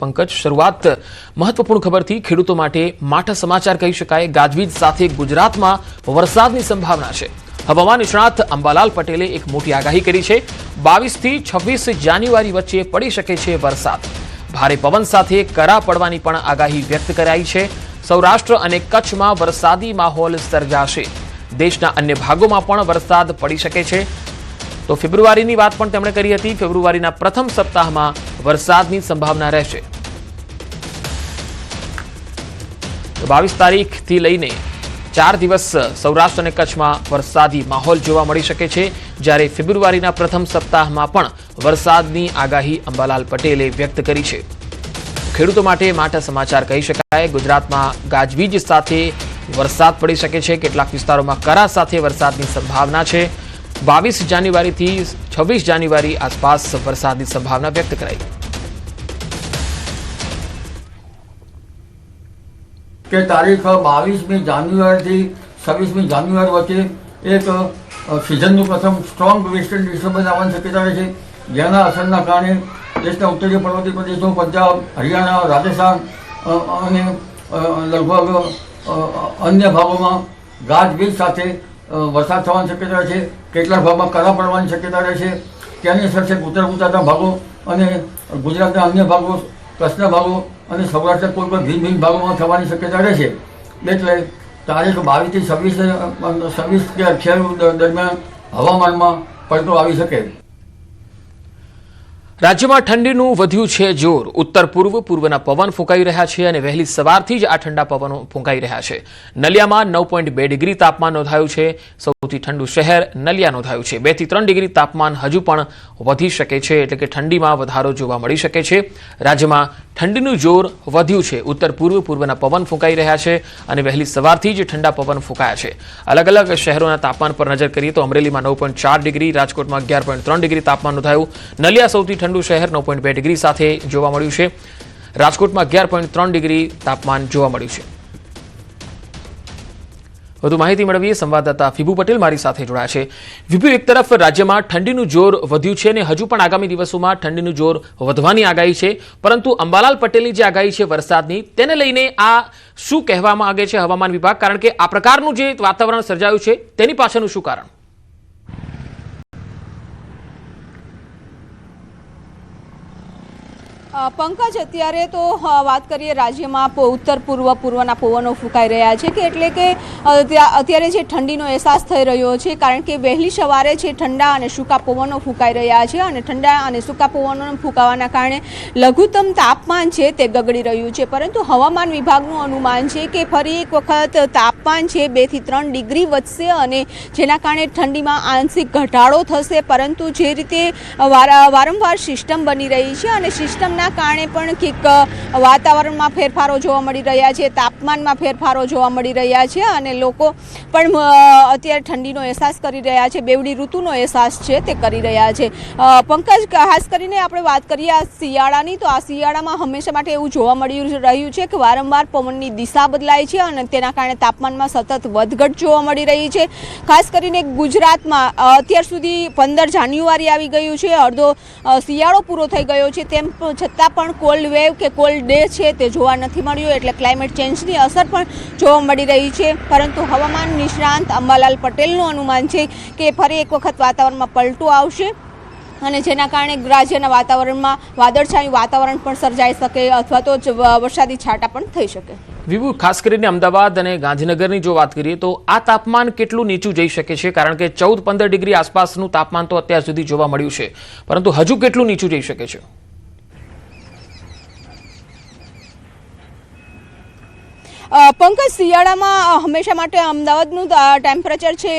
પંકજ, શરૂઆત મહત્વપૂર્ણ ખબરથી ખેડૂતો માટે માઠા સમાચાર કહી શકાય. ગાજવીજ સાથે ગુજરાતમાં વરસાદની સંભાવના છે. હવામાન નિષ્ણાત અંબાલાલ પટેલે એક મોટી આગાહી કરી છે. બાવીસથી છવ્વીસ જાન્યુઆરી વચ્ચે પડી શકે છે વરસાદ. ભારે પવન સાથે કરા પડવાની પણ આગાહી વ્યક્ત કરાઈ છે. સૌરાષ્ટ્ર અને કચ્છમાં વરસાદી માહોલ સર્જાશે. દેશના અન્ય ભાગોમાં પણ વરસાદ પડી શકે છે. તો ફેબ્રુઆરીની વાત પણ તેમણે કરી હતી. ફેબ્રુઆરીના પ્રથમ સપ્તાહમાં વરસાદની સંભાવના રહેશે. બાવીસ તારીખથી લઈને ચાર દિવસ સૌરાષ્ટ્ર અને કચ્છમાં વરસાદી માહોલ જોવા મળી શકે છે. જ્યારે ફેબ્રુઆરીના પ્રથમ સપ્તાહમાં પણ વરસાદની આગાહી અંબાલાલ પટેલે વ્યક્ત કરી છે. ખેડૂતો માટે માઠા સમાચાર કહી શકાય. ગુજરાતમાં ગાજવીજ સાથે વરસાદ પડી શકે છે. કેટલાક વિસ્તારોમાં કરા સાથે વરસાદની સંભાવના છે. બાવીસ જાન્યુઆરીથી છવ્વીસ જાન્યુઆરી આસપાસ વરસાદની સંભાવના વ્યક્ત કરાઈ. કે તારીખ બાવીસમી જાન્યુઆરીથી છવ્વીસમી જાન્યુઆરી વચ્ચે એક સિઝનનું પ્રથમ સ્ટ્રોંગ વેસ્ટર્ન ડિસ્ટર્બન્સ આવવાની શક્યતા રહે છે. જેના અસરના કારણે દેશના ઉત્તરીય પર્વતીય પ્રદેશો પંજાબ, હરિયાણા, રાજસ્થાન અને લગભગ અન્ય ભાગોમાં ગાજવીજ સાથે વરસાદ થવાની શક્યતા છે. કેટલાક ભાગમાં કરા પડવાની શક્યતા રહે છે. તેની અસર છે ઉત્તર ગુજરાતના ભાગો અને ગુજરાતના અન્ય ભાગો, કચ્છના ભાગો અને સૌરાષ્ટ્ર કોઈ પણ ભિન્ન ભિન્ન ભાગોમાં થવાની શક્યતા રહે છે. એટલે તારીખ બાવીસથી છવ્વીસ છવ્વીસ કે અઠ્યાવીસ દરમિયાન હવામાનમાં પલટો આવી શકે. રાજ્યમાં ઠંડીનું વધ્યું છે જોર. ઉત્તર પૂર્વ પૂર્વના પવન ફૂંકાઈ રહ્યા છે અને વહેલી સવારથી જ આ ઠંડા પવનો ફૂંકાઈ રહ્યા છે. નલિયામાં નવ પોઈન્ટ બે ડિગ્રી તાપમાન નોંધાયું છે. સૌથી ઠંડુ શહેર નલિયા નોંધાયું છે. બેથી ત્રણ ડિગ્રી તાપમાન હજુ પણ વધી શકે છે, એટલે કે ઠંડીમાં વધારો જોવા મળી શકે છે. રાજ્યમાં ઠંડીનું જોર વધ્યું છે. ઉત્તર પૂર્વ પૂર્વના પવન ફૂંકાઈ રહ્યા છે અને વહેલી સવારથી જ ઠંડા પવન ફૂંકાયા છે. અલગ અલગ શહેરોના તાપમાન પર નજર કરીએ તો અમરેલીમાં નવ પોઈન્ટ ચાર ડિગ્રી, રાજકોટમાં અગિયાર પોઈન્ટ ત્રણ ડિગ્રી તાપમાન નોંધાયું. નલિયા સૌથી ઠંડુ શહેર નવ પોઈન્ટ બે ડિગ્રી સાથે જોવા મળ્યું છે. રાજકોટમાં અગિયાર પોઈન્ટ ત્રણ ડિગ્રી તાપમાન જોવા મળ્યું છે. વધુ માહિતી મેળવીએ સંવાદદાતા ફિભુ પટેલ મારી સાથે જોડાયા છે. વિભુ એક તરફ રાજ્યમાં ઠંડીનું જોર વધ્યું છે અને હજુ પણ આગામી દિવસોમાં ઠંડીનું જોર વધવાની આગાહી છે. પરંતુ અંબાલાલ પટેલની જે આગાહી છે વરસાદની, તેને લઈને આ શું કહેવામાં આવે છે હવામાન વિભાગ? કારણ કે આ પ્રકારનું જે વાતાવરણ સર્જાયું છે, તેની પાછળનું શું કારણ? પંકજ, અત્યારે તો વાત કરીએ રાજ્યમાં ઉત્તર, પૂર્વ, પૂર્વના પવનો ફૂંકાઈ રહ્યા છે કે એટલે કે ત્યાં- અત્યારે જે ઠંડીનો અહેસાસ થઈ રહ્યો છે, કારણ કે વહેલી સવારે છે ઠંડા અને સૂકા પવનો ફૂંકાઈ રહ્યા છે અને ઠંડા અને સૂકા પવનો ફૂંકાવાના કારણે લઘુત્તમ તાપમાન છે તે ગગડી રહ્યું છે. પરંતુ હવામાન વિભાગનું અનુમાન છે કે ફરી એક વખત તાપમાન છે બેથી ત્રણ ડિગ્રી વધશે અને જેના કારણે ઠંડીમાં આંશિક ઘટાડો થશે. પરંતુ જે રીતે વારા- વારંવાર સિસ્ટમ બની રહી છે અને સિસ્ટમના કારણે પણ કંઈક વાતાવરણમાં ફેરફારો જોવા મળી રહ્યા છે, તાપમાનમાં ફેરફારો જોવા મળી રહ્યા છે અને લોકો પણ અત્યારે ઠંડીનો અહેસાસ કરી રહ્યા છે, બેવડી ઋતુનો અહેસાસ છે તે કરી રહ્યા છે. પંકજ, ખાસ કરીને આપણે વાત કરીએ આ શિયાળાની, તો આ શિયાળામાં હંમેશા માટે એવું જોવા મળી રહ્યું છે કે વારંવાર પવનની દિશા બદલાય છે અને તેના કારણે તાપમાનમાં સતત વધઘટ જોવા મળી રહી છે. ખાસ કરીને ગુજરાતમાં અત્યાર સુધી પંદર જાન્યુઆરી આવી ગયું છે, અડધો શિયાળો પૂરો થઈ ગયો છે, તેમ પ- છતાં પણ કોલ્ડ વેવ કે કોલ્ડ ડે છે તે જોવા નથી મળ્યું, એટલે ક્લાઇમેટ ચેન્જની અસર પણ જોવા મળી રહી છે. પરંતુ હવામાન નિષ્ણાંત અંબાલાલ પટેલનું અનુમાન છે કે ફરી એક વખત વાતાવરણમાં પલટો આવશે અને જેના કારણે રાજ્યના વાતાવરણમાં વાદળછાયું વાતાવરણ પણ સર્જાઈ શકે અથવા તો વરસાદી છાંટા પણ થઈ શકે. વિભુ, ખાસ કરીને અમદાવાદ અને ગાંધીનગરની જો વાત કરીએ તો આ તાપમાન કેટલું નીચું જઈ શકે છે? કારણ કે ચૌદ પંદર ડિગ્રી આસપાસનું તાપમાન તો અત્યાર સુધી જોવા મળ્યું છે. પરંતુ હજુ કેટલું નીચું જઈ શકે છે? પંકજ શિયાળામાં હંમેશા માટે અમદાવાદનું ટેમ્પરેચર છે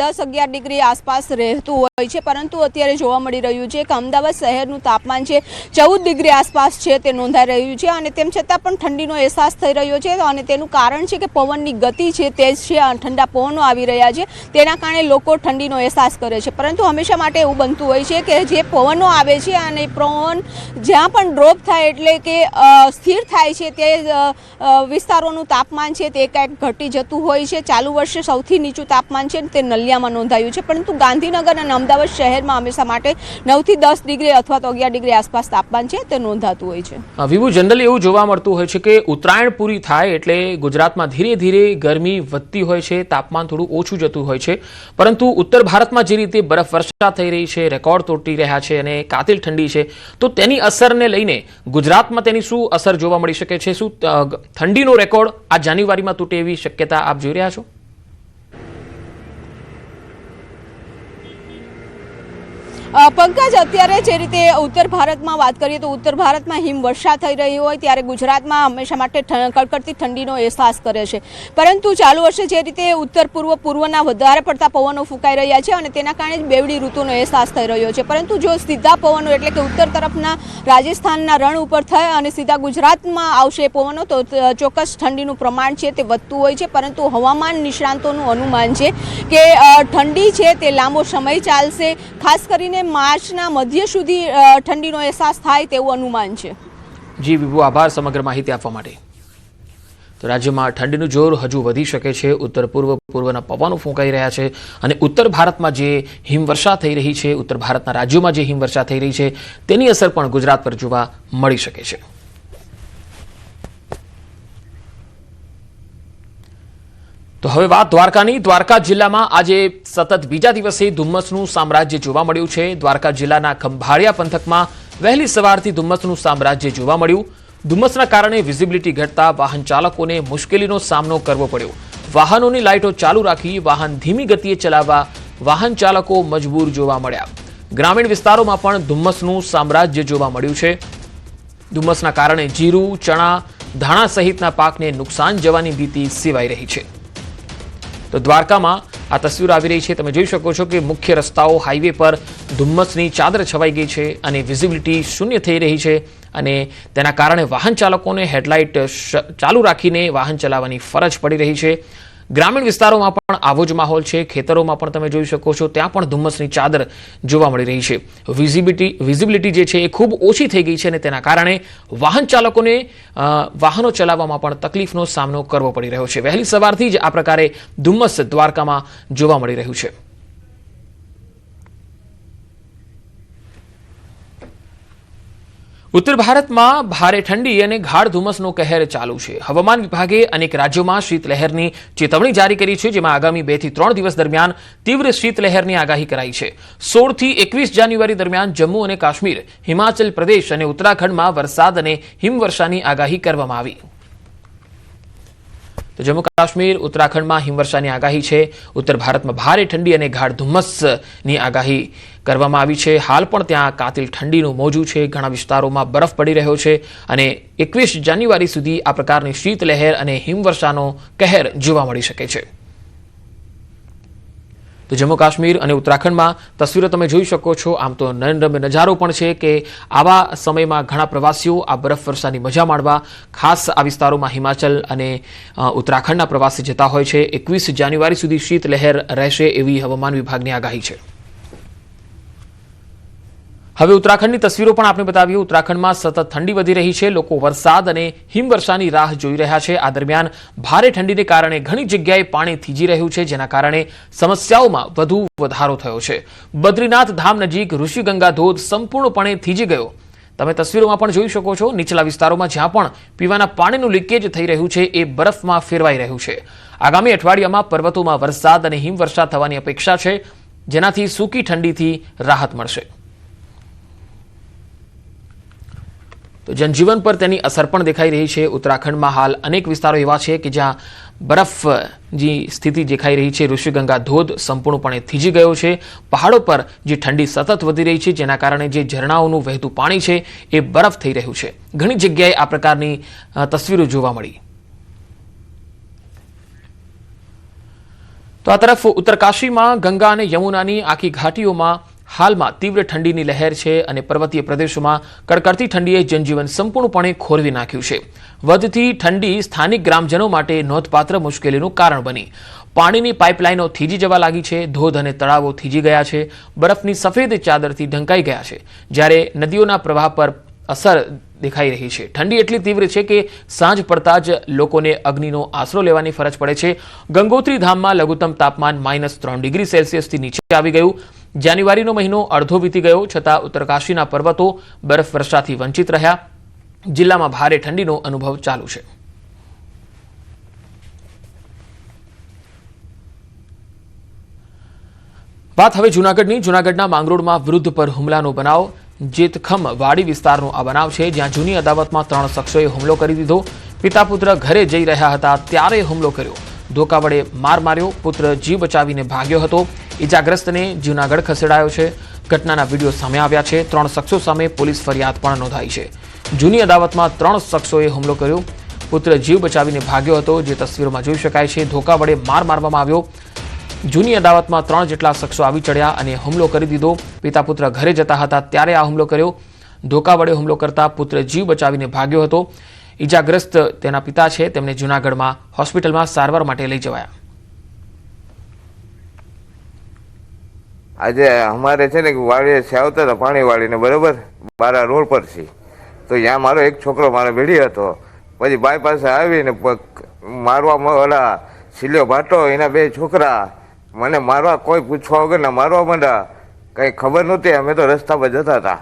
દસ અગિયાર ડિગ્રી આસપાસ રહેતું હોય છે પરંતુ અત્યારે જોવા મળી રહ્યું છે કે અમદાવાદ શહેરનું તાપમાન છે ચૌદ ડિગ્રી આસપાસ છે તે નોંધાઈ રહ્યું છે અને તેમ છતાં પણ ઠંડીનો અહેસાસ થઈ રહ્યો છે અને તેનું કારણ છે કે પવનની ગતિ છે તેજ છે ઠંડા પવનો આવી રહ્યા છે તેના કારણે લોકો ઠંડીનો અહેસાસ કરે છે. પરંતુ હંમેશા માટે એવું બનતું હોય છે કે જે પવનો આવે છે અને પવન જ્યાં પણ ડ્રોપ થાય એટલે કે સ્થિર થાય છે તે અ, અ, તાપમાન છે તે કંઈક ઘટી જતું હોય છે. ચાલુ વર્ષે સૌથી નીચું તાપમાન છે તે નલિયામાં નોંધાયું છે. પરંતુ ગાંધીનગર અને અમદાવાદ શહેરમાં હંમેશા માટે નવથી દસ ડિગ્રી અથવા તો અગિયાર ડિગ્રી આસપાસ તાપમાન છે તે નોંધાતું હોય છે. વિવુ જનરલી એવું જોવા મળતું હોય છે કે ઉત્તરાયણ પૂરી થાય એટલે ગુજરાતમાં ધીરે ધીરે ગરમી વધતી હોય છે તાપમાન થોડું ઓછું જતું હોય છે. પરંતુ ઉત્તર ભારતમાં જે રીતે બરફ વર્ષા થઈ રહી છે રેકોર્ડ તોટી રહ્યા છે અને કાતિલ ઠંડી છે તો તેની અસરને લઈને ગુજરાતમાં તેની શું અસર જોવા મળી શકે છે? શું ઠંડીનો રેકોર્ડ આ જાન્યુઆરીમાં તૂટે એવી શક્યતા આપ જોઈ રહ્યા છો? પંકજ, અત્યારે જે રીતે ઉત્તર ભારતમાં વાત કરીએ તો ઉત્તર ભારતમાં હિમવર્ષા થઈ રહી હોય ત્યારે ગુજરાતમાં હંમેશા માટે કડકડતી ઠંડીનો અહેસાસ કરે છે. પરંતુ ચાલુ વર્ષે જે રીતે ઉત્તર પૂર્વ, પૂર્વના વધારે પડતા પવનો ફૂંકાઈ રહ્યા છે અને તેના કારણે જ બેવડી ઋતુનો અહેસાસ થઈ રહ્યો છે. પરંતુ જો સીધા પવનો એટલે કે ઉત્તર તરફના રાજસ્થાનના રણ ઉપર થાય અને સીધા ગુજરાતમાં આવશે પવનો, તો ચોક્કસ ઠંડીનું પ્રમાણ છે તે વધતું હોય છે. પરંતુ હવામાન નિષ્ણાંતોનું અનુમાન છે કે ઠંડી છે તે લાંબો સમય ચાલશે. ખાસ કરીને માર્ચના મધ્ય સુધી ઠંડીનો અહેસાસ થાય તેવું અનુમાન છે. જી વિભુ, આભાર સમગ્ર માહિતી આપવા માટે. તો રાજ્યમાં ઠંડીનું જોર હજુ વધી શકે છે. ઉત્તર પૂર્વ પૂર્વના પવનો ફૂંકાઈ રહ્યા છે અને ઉત્તર ભારતમાં જે હિમવર્ષા થઈ રહી છે, ઉત્તર ભારતના રાજ્યોમાં જે હિમવર્ષા થઈ રહી છે, તેની અસર પણ ગુજરાત પર જોવા મળી શકે છે. તો હવે વાત દ્વારકાની. દ્વારકા જિલ્લામાં આજે સતત બીજા દિવસે ધુમ્મસનું સામ્રાજ્ય જોવા મળ્યું છે. દ્વારકા જિલ્લાના ખંભાળિયા પંથકમાં વહેલી સવારથી ધુમ્મસનું સામ્રાજ્ય જોવા મળ્યું. ધુમ્મસના કારણે વિઝિબિલિટી ઘટતા વાહન ચાલકોને મુશ્કેલીનો સામનો કરવો પડ્યો. વાહનોની લાઇટો ચાલુ રાખી વાહન ધીમી ગતિએ ચલાવવા વાહન ચાલકો મજબૂર જોવા મળ્યા. ગ્રામીણ વિસ્તારોમાં પણ ધુમ્મસનું સામ્રાજ્ય જોવા મળ્યું છે. ધુમ્મસના કારણે જીરું, ચણા, ધાણા સહિતના પાકને નુકસાન જવાની ભીતિ સેવાઈ રહી છે. તો દ્વારકામાં આ તસવીર આવી રહી છે. તમે જોઈ શકો છો કે મુખ્ય રસ્તાઓ હાઈવે પર ધુમ્મસની ચાદર છવાઈ ગઈ છે અને વિઝિબિલિટી શૂન્ય થઈ રહી છે અને તેના કારણે વાહન ચાલકોને હેડલાઇટ ચાલુ રાખીને વાહન ચલાવવાની ફરજ પડી રહી છે. ગ્રામીણ વિસ્તારોમાં પણ આવો જ માહોલ છે. ખેતરોમાં પણ તમે જોઈ શકો છો, ત્યાં પણ ધુમ્મસની ચાદર જોવા મળી રહી છે. વિઝિબિલિટી વિઝિબિલિટી જે છે એ ખૂબ ઓછી થઈ ગઈ છે અને તેના કારણે વાહન ચાલકોને વાહનો ચલાવવામાં પણ તકલીફનો સામનો કરવો પડી રહ્યો છે. વહેલી સવારથી જ આ પ્રકારે ધુમ્મસ દ્વારકામાં જોવા મળી રહ્યું છે. ઉત્તર ભારતમાં ભારે ઠંડી અને ગાઢ ધુમ્મસનો કહેર ચાલુ છે. હવામાન વિભાગે અનેક રાજ્યોમાં શીતલહેરની ચેતવણી જારી કરી છે, જેમાં આગામી બેથી ત્રણ દિવસ દરમિયાન તીવ્ર શીતલહેરની આગાહી કરાઈ છે. સોળથી એકવીસ જાન્યુઆરી દરમિયાન જમ્મુ અને કાશ્મીર, હિમાચલ પ્રદેશ અને ઉત્તરાખંડમાં વરસાદ અને હિમવર્ષાની આગાહી કરવામાં આવી. તો જમ્મુ કાશ્મીર, ઉત્તરાખંડમાં હિમવર્ષાની આગાહી છે. ઉત્તર ભારતમાં ભારે ઠંડી અને ગાઢ ધુમ્મસની આગાહી કરવામાં આવી છે. હાલ પણ ત્યાં કાતિલ ઠંડીનું મોજું છે. ઘણા વિસ્તારોમાં બરફ પડી રહ્યો છે અને એકવીસ જાન્યુઆરી સુધી આ પ્રકારની શીતલહેર અને હિમવર્ષાનો કહેર જોવા મળી શકે છે. તો જમ્મુ કાશ્મીર અને ઉત્તરાખંડમાં તસવીરો તમે જોઈ શકો છો. આમ તો નયનરમ્ય નજારો પણ છે કે આવા સમયમાં ઘણા પ્રવાસીઓ આ બરફ વર્ષાની મજા માણવા ખાસ આ વિસ્તારોમાં હિમાચલ અને ઉત્તરાખંડના પ્રવાસી જતા હોય છે. એકવીસ જાન્યુઆરી સુધી શીતલહેર રહેશે એવી હવામાન વિભાગની આગાહી છે. હવે ઉત્તરાખંડની તસવીરો પણ આપણે બતાવીએ. ઉત્તરાખંડમાં સતત ઠંડી વધી રહી છે, લોકો વરસાદ અને હિમવર્ષાની રાહ જોઈ રહ્યા છે. આ દરમિયાન ભારે ઠંડીને કારણે ઘણી જગ્યાએ પાણી થીજી રહ્યું છે, જેના કારણે સમસ્યાઓમાં વધુ વધારો થયો છે. બદ્રીનાથ ધામ નજીક ઋષિગંગા ધોધ સંપૂર્ણપણે થીજી ગયો. તમે તસવીરોમાં પણ જોઈ શકો છો, નીચલા વિસ્તારોમાં જ્યાં પણ પીવાના પાણીનું લીકેજ થઈ રહ્યું છે, એ બરફમાં ફેરવાઈ રહ્યું છે. આગામી અઠવાડિયામાં પર્વતોમાં વરસાદ અને હિમવર્ષા થવાની અપેક્ષા છે, જેનાથી સૂકી ઠંડીથી રાહત મળશે. તો જનજીવન પર તેની અસર પણ દેખાઈ રહી છે. ઉત્તરાખંડમાં હાલ અનેક વિસ્તારો એવા છે કે જ્યાં બરફ જે સ્થિતિ દેખાઈ રહી છે. ઋષિગંગા ધોધ સંપૂર્ણપણે થીજી ગયો છે. પહાડો પર જે ઠંડી સતત વધી રહી છે, જેના કારણે જે ઝરણાઓનું વહેતું પાણી છે, એ બરફ થઈ રહ્યું છે. ઘણી જગ્યાએ આ પ્રકારની તસવીરો જોવા મળી. તો આ તરફ ઉત્તરકાશીમાં ગંગા અને યમુનાની આખી ઘાટીઓમાં હાલમાં તીવ્ર ઠંડીની લહેર છે અને પર્વતીય પ્રદેશોમાં કડકડતી ઠંડીએ જનજીવન સંપૂર્ણપણે ખોરવી નાખ્યું છે. વધતી ઠંડી સ્થાનિક ગ્રામજનો માટે નોંધપાત્ર મુશ્કેલીનું કારણ બની. પાણીની પાઇપલાઇનો થીજી જવા લાગી છે, ધોધ અને તળાવો થીજી ગયા છે, બરફની સફેદ ચાદરથી ઢંકાઈ ગયા છે, જ્યારે નદીઓના પ્રવાહ પર અસર દેખાઈ રહી છે. ઠંડી એટલી તીવ્ર છે કે સાંજ પડતા જ લોકોને અગ્નિનો આશરો લેવાની ફરજ પડે છે. ગંગોત્રી ધામમાં લઘુત્તમ તાપમાન માઇનસ ત્રણ ડિગ્રી સેલ્સિયસથી નીચે આવી ગયું. જાન્યુઆરીનો મહિનો અડધો વીતી ગયો છતાં ઉત્તરકાશીના પર્વતો બરફવર્ષાથી વંચિત રહ્યા. જિલ્લામાં ભારે ઠંડીનો અનુભવ ચાલુ છે. વાત હવે જૂનાગઢની. જૂનાગઢના માંગરોળમાં વૃદ્ધ પર હુમલાનો બનાવ. જેતખમ વાડી વિસ્તારનો આ બનાવ છે. જ્યાં જૂની અદાવતમાં ત્રણ શખ્સોએ હુમલો કરી દીધો. પિતા પુત્ર ઘરે જઈ રહ્યા હતા, ત્યારે હુમલો કર્યો. ધોકા વડે માર માર્યો. પુત્ર જીવ બચાવીને ભાગ્યો હતો. ઇજાગ્રસ્તને જૂનાગઢ ખસેડાયો છે. ઘટનાના વીડિયો સામે આવ્યા છે. ત્રણ શખ્સો સામે પોલીસ ફરિયાદ પણ નોંધાઈ છે. જૂની અદાવતમાં ત્રણ શખ્સોએ હુમલો કર્યો. પુત્ર જીવ બચાવીને ભાગ્યો હતો, જે તસવીરોમાં જોઈ શકાય છે. ધોકા વડે માર મારવામાં આવ્યો. જૂની અદાવતમાં ત્રણ જેટલા શખ્સો આવી ચડ્યા અને હુમલો કરી દીધો. પિતા પુત્ર ઘરે જતા હતા ત્યારે આ હુમલો કર્યો. ધોકા વડે હુમલો કરતા પુત્ર જીવ બચાવીને ભાગ્યો હતો. ઈજાગ્રસ્ત તેના પિતા છે. તેમને જૂનાગઢમાં હોસ્પિટલમાં સારવાર માટે લઈ જવાયા. આજે અમારે છે ને વાડીએ છે, આવતા હતા પાણી વાળીને બરોબર? બારા રોડ પર છે. તો ત્યાં મારો એક છોકરો મારો ભેડી હતો. પછી બાઈ પાસે આવીને મારવા ઓલા સિલ્યો ભાટો, એના બે છોકરા, મને મારવા કોઈ પૂછવા વગર ના મારવા માંડ્યા. કંઈ ખબર નહોતી, અમે તો રસ્તા પર જતા હતા.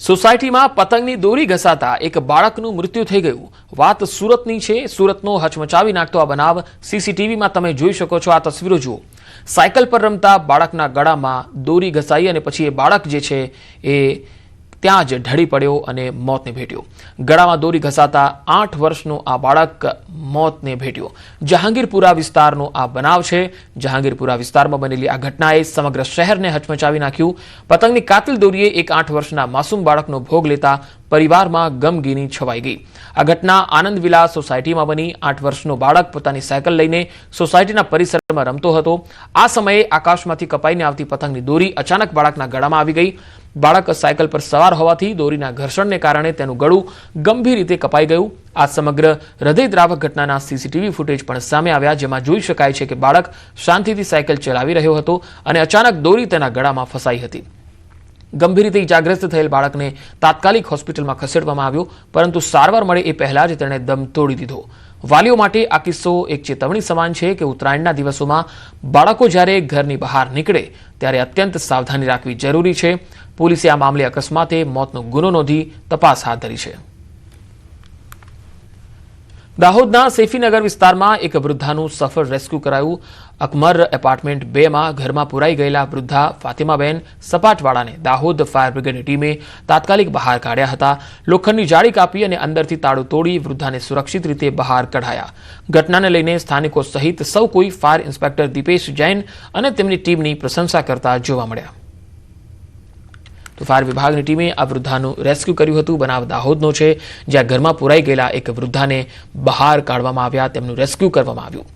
સોસાયટીમાં પતંગની દોરી ઘસાતા એક બાળકનું મૃત્યુ થઈ ગયું. વાત સુરતની છે. સુરતનો હચમચાવી નાખતો આ બનાવ સીસીટીવીમાં તમે જોઈ શકો છો. આ તસવીરો જુઓ. સાયકલ પર રમતા બાળકના ગળામાં દોરી ઘસાઈ અને પછી એ બાળક જે છે એ ત્યાં જ ઢળી પડ્યો અને મોતને ભેટ્યો. ગળામાં દોરી ઘસાતા આઠ વર્ષનો આ બાળક મોતને ભેટ્યો. જહાંગીરપુરા વિસ્તારનો આ બનાવ છે. જહાંગીરપુરા વિસ્તારમાં બનેલી આ ઘટનાએ સમગ્ર શહેરને હચમચાવી નાખ્યું. પતંગની કાતિલ દોરીએ એક આઠ વર્ષના માસૂમ બાળકનો ભોગ લેતા પરિવારમાં ગમગીની છવાઈ ગઈ. આ ઘટના આનંદ વિલા સોસાયટીમાં બની. આઠ વર્ષનો બાળક પોતાની સાયકલ લઈને સોસાયટીના પરિસરમાં રમતો હતો. આ સમયે આકાશમાંથી કપાઈને આવતી પતંગની દોરી અચાનક બાળકના ગળામાં આવી ગઈ. બાળક સાયકલ પર સવાર હોવાથી દોરીના ઘર્ષણને કારણે તેનું ગળું ગંભીર રીતે કપાઈ ગયું. આ સમગ્ર હૃદયદ્રાવક ઘટનાના સીસીટીવી ફૂટેજ પણ સામે આવ્યા, જેમાં જોઈ શકાય છે કે બાળક શાંતિથી સાયકલ ચલાવી રહ્યો હતો અને અચાનક દોરી તેના ગળામાં ફસાઈ હતી. ગંભીર રીતે ઇજાગ્રસ્ત થયેલ બાળકને તાત્કાલિક હોસ્પિટલમાં ખસેડવામાં આવ્યો, પરંતુ સારવાર મળે એ પહેલા જ તેણે દમ તોડી દીધો. વાલીઓ માટે આ કિસ્સો એક ચેતવણી સમાન છે કે ઉત્તરાયણના દિવસોમાં બાળકો જ્યારે ઘરની બહાર નીકળે, ત્યારે અત્યંત સાવધાની રાખવી જરૂરી છે. પોલીસે આ મામલે અકસ્માતે મોતનો ગુનો નોંધી તપાસ હાથ ધરી છે. દાહોદના સેફીનગર વિસ્તારમાં એક વૃદ્ધાનું સફળ રેસ્ક્યુ કરાયું. અકમર એપાર્ટમેન્ટ બેમાં ઘરમાં પુરાઈ ગયેલા વૃદ્ધા ફાતિમાબેન સપાટવાળાને દાહોદ ફાયર બ્રિગેડની ટીમે તાત્કાલિક બહાર કાઢ્યા હતા. લોખંડની જાળી કાપી અને અંદરથી તાળું તોડી વૃદ્ધાને સુરક્ષિત રીતે બહાર કઢાયા. ઘટનાને લઈને સ્થાનિકો સહિત સૌ કોઈ ફાયર ઇન્સ્પેક્ટર દીપેશ જૈન અને તેમની ટીમની પ્રશંસા કરતા જોવા મળ્યા. તો ફાયર વિભાગની ટીમે આ વૃદ્ધાનું રેસ્ક્યુ કર્યું હતું. બનાવ દાહોદનો છે, જ્યાં ઘરમાં પુરાઈ ગયેલા એક વૃદ્ધાને બહાર કાઢવામાં આવ્યા. તેમનું રેસ્ક્યુ કરવામાં આવ્યું.